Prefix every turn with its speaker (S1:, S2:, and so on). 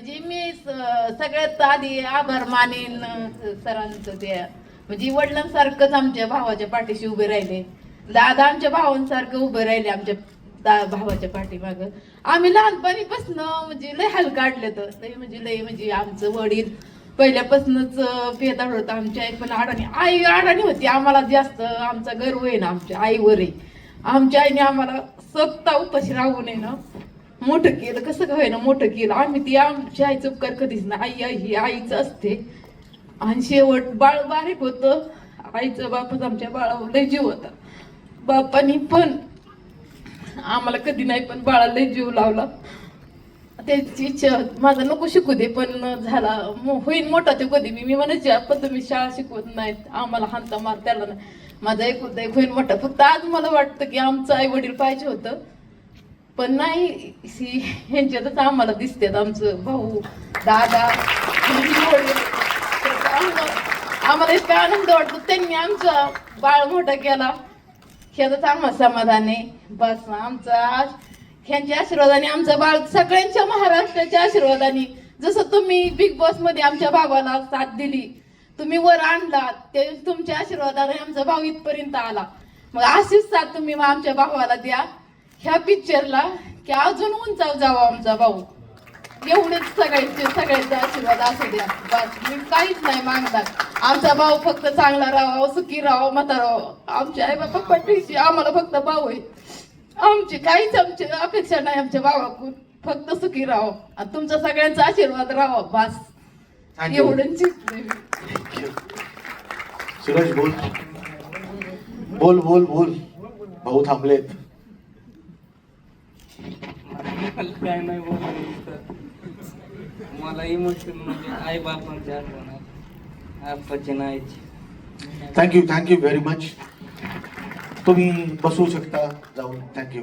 S1: म्हणजे मी सगळ्यात आधी आभार मानेन सरांचं ते. म्हणजे वडिलांसारखंच आमच्या भावाच्या पाठीशी उभे राहिले. दादा आमच्या भावांसारखं उभे राहिले आमच्या दा- भावाच्या पाठीमाग. आम्ही लहानपणीपासून म्हणजे लय हाल काढले तर लय म्हणजे लय म्हणजे आमचं वडील पहिल्यापासूनच पेदाड होतं आमची आई. पण अडाणी आई अडाणी होती आम्हाला जास्त. आमचा गर्व आहे ना आमच्या आईवर आहे आमच्या आईने आम्हाला सत्ता उपाशी राहू नये ना मोठं केलं. कसं काय ना मोठं केलं. आम्ही ती आमची आईचं उपकार कधीच ना आई आई ही आईच असते. आणि शेवट बाळ बारीक होतं. आईचं बापच आमच्या बाळावर लय जीव होता. बापानी पण आम्हाला कधी नाही पण बाळाला लय जीव लावला. त्याची इच्छा माझा नको शिकू दे पण झाला. होईन मोठा ते कधी मी मी म्हणायचे पण तुम्ही शाळा शिकवत नाहीत. आम्हाला हानता मार त्याला नाही. माझा एक होता एक होईन मोठा. फक्त आज मला वाटतं की आमचं आई वडील पाहिजे होतं. पण नाही सी- ह्यांच्यातच आम्हाला दिसतात आमचं भाऊ दादा आम्हाला इतका आनंद वाटतो. त्यांनी आमचा बाळ मोठा केला. ह्याचाच आम्हाला समाधान आहे. बस आमचा ह्यांच्या आशीर्वादाने आमचं बाळ सगळ्यांच्या महाराष्ट्राच्या आशीर्वादाने जसं तुम्ही बिग बॉसमध्ये आमच्या भावाला साथ दिली तुम्ही वर आणला ते तुमच्या आशीर्वादाने आमचा भाऊ इथपर्यंत आला. मग अशीच साथ तुम्ही मग आमच्या भावाला द्या. ह्या पिक्चरला की अजून उंचाव जावा आमचा भाऊ. एवढेच सगळ्यांचे सगळ्यांचा आशीर्वाद असू द्या. बस मी काहीच नाही मागणार. आमचा भाऊ फक्त चांगला राहावा सुखी राहावा मता राहावा आमच्या आई बाबा पाठीशी आम्हाला फक्त भाऊ आहे आमची काहीच आमची अपेक्षा नाही आमच्या भावाकडून. फक्त सुखी राहावं. आणि तुमचा सगळ्यांचा आशीर्वाद राहावा. बस. आहे.
S2: सुरेश बोल. बोल बोल बोल. भाऊ थांबलेत.
S3: काय नाही बोलायचं मला इमोशन म्हणजे आई बापांची आठवण आली. आप्पाची नाहीची
S2: thank you thank you very much तुम्ही बसू शकता जाऊन. थँक्यू